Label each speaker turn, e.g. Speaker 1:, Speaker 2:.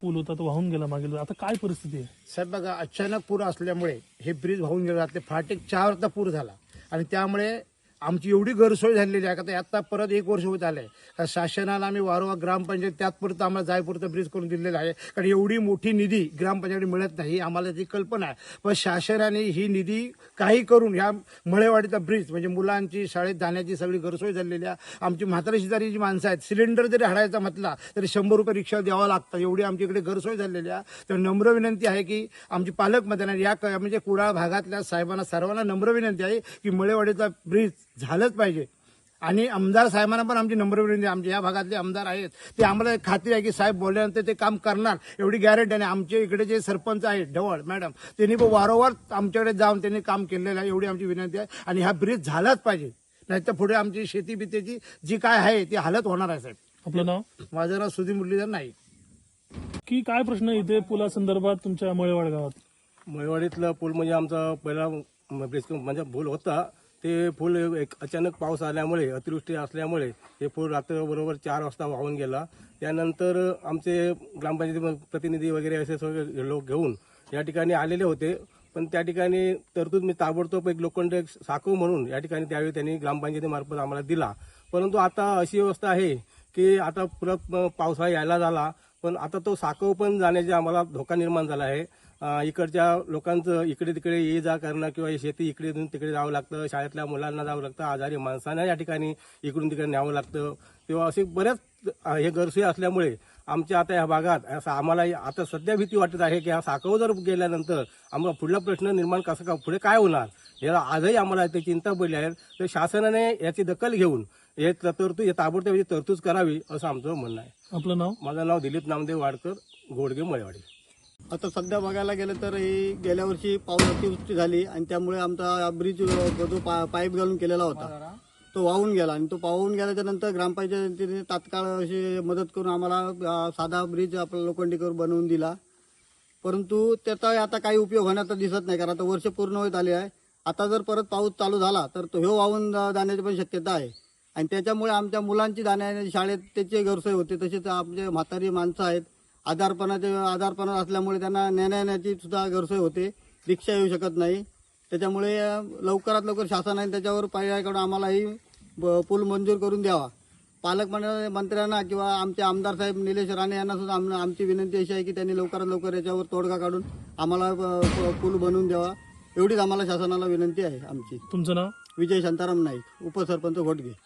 Speaker 1: पूल होता तो वाहून गेला मागील आता काय परिस्थिती आहे?
Speaker 2: साहेब बघा अचानक पूर असल्यामुळे हे ब्रिज वाहून गेलं. रात्री पहाटे चार वाजता पूर झाला. आणि त्यामुळे आमची एवढी गैरसोय झालेली आहे का तर आता परत एक वर्ष होत आलं का शासनाला आम्ही वारंवार ग्रामपंचायत त्यातपुरतं आम्हाला जायपुरतं ब्रिज करून दिलेलं आहे. कारण एवढी मोठी निधी ग्रामपंचायतीकडे मिळत नाही आम्हाला ती कल्पना आहे. पण शासनाने ही निधी काही करून ह्या मळेवाडीचा ब्रिज म्हणजे मुलांची शाळेत जाण्याची सगळी गैरसोय झालेली आहे. आमची म्हातारी शेजारी जी माणसं आहेत सिलेंडर जरी हाडायचा म्हटला तरी शंभर रुपये रिक्षा द्यावा लागतं. एवढी आमच्या इकडे गैरसोय झालेली आहे. तर नम्र विनंती आहे की आमची पालकमंत्र्यांना या क- म्हणजे कुडाळ भागातल्या साहेबांना सर्वांना नम्र विनंती आहे की मळेवाडीचा ब्रिज झालंच पाहिजे. आणि आमदार साहेबांना पण आमची नम्र विनंती आहे. आमच्या या भागातले आमदार आहेत. ते आम्हाला खात्री आहे की साहेब बोलल्यानंतर ते काम करणार. एवढी गॅरंटी आणि आमच्या इकडे जे सरपंच आहेत ढवळ मॅडम त्यांनी पण वारंवार आमच्याकडे जाऊन त्यांनी काम केलेलं आहे. एवढी आमची विनंती आहे. आणि हा ब्रिज झालाच पाहिजे. नाहीतर पुढे आमची शेती बितेची जी काय आहे ती हालत होणार आहे साहेब.
Speaker 1: आपलं नाव?
Speaker 2: माझं नाव सुधीर मुरलीधर नाही
Speaker 1: की काय प्रश्न आहे इथे पुलासंदर्भात तुमच्या मळेवाड गावात
Speaker 3: मळवाडीतलं पूल म्हणजे आमचा पहिला ब्रिज म्हणजे पूल होता. ते फूल एक अचानक पाऊस आल्यामुळे अतिवृष्टी असल्यामुळे हे फूल रात्रबरोबर चार वाजता वाहून गेला. त्यानंतर आमचे ग्रामपंचायती प्रतिनिधी वगैरे असे सगळे लोक घेऊन या ठिकाणी आलेले होते. पण त्या ठिकाणी तरतूद मी ताबडतोब एक लोखंड एक म्हणून या ठिकाणी त्यावेळी त्यांनी ग्रामपंचायतीमार्फत आम्हाला दिला. परंतु आता अशी व्यवस्था आहे की आता परत पावसाळा यायला झाला. पण आता तो साखव पण जाण्याचे आम्हाला धोका निर्माण झाला आहे. इकडच्या लोकांचं इकडे तिकडे ये जा करणं किंवा शेती इकडे तिकडे जावं लागतं शाळेतल्या मुलांना जावं लागतं आजारी माणसांना या ठिकाणी इकडून तिकडे न्यावं लागतं. किंवा असे बऱ्याच हे गरसोई असल्यामुळे आमच्या आता या भागात असं आम्हाला आता सध्या भीती वाटत आहे की हा साखव जर गेल्यानंतर आम्हाला पुढला प्रश्न निर्माण कसं का पुढे काय होणार? याला आजही आम्हाला ते चिंता पडली आहे. तर शासनाने याची दखल घेऊन हे तरतूद हे ताबडतोब याची तरतूद करावी असं आमचं म्हणणं आहे.
Speaker 1: आपलं नाव?
Speaker 3: माझं नाव दिलीप नामदेव वाडकर घोडगे मळेवाडी.
Speaker 4: आता सध्या बघायला गेलं तर ही गेल्या वर्षी पाऊस अतिवृष्टी झाली आणि त्यामुळे आमचा ब्रिज जो पा- पाईप घालून केलेला होता तो वाहून गेला आणि तो वाहून गेल्याच्यानंतर ग्रामपंचायतीने तात्काळ अशी मदत करून आम्हाला साधा ब्रिज आपला लोखंडी करून बनवून दिला. परंतु त्याचा आता काही उपयोग होण्याचा दिसत नाही कारण आता वर्ष पूर्ण होत आले आहे. आता जर परत पाऊस चालू झाला तर तो ह्यो वाहून जाण्याची पण शक्यता आहे. आणि त्याच्यामुळे आमच्या मुलांची जाण्या शाळेत त्याची गैरसोय होते. तसेच आमचे म्हातारी माणसं आहेत. आजारपणाचे आजारपणा असल्यामुळे त्यांना नेण्या येण्याची सुद्धा गैरसोय होते. रिक्षा येऊ शकत नाही. त्याच्यामुळे लवकरात लवकर शासनाने त्याच्यावर पर्याय काढून आम्हालाही ब- पूल मंजूर करून द्यावा. पालकमंत्री मंत्र्यांना किंवा आमचे आमदार साहेब निलेश राणे यांना सुद्धा आम- आमची विनंती अशी आहे की त्यांनी लवकरात लवकर याच्यावर तोडगा काढून आम्हाला पूल बनवून द्यावा. एवढीच आम्हाला शासनाला विनंती आहे आमची.
Speaker 1: तुमचं नाव?
Speaker 4: विजय शांताराम नाईक उपसरपंच घोटगे.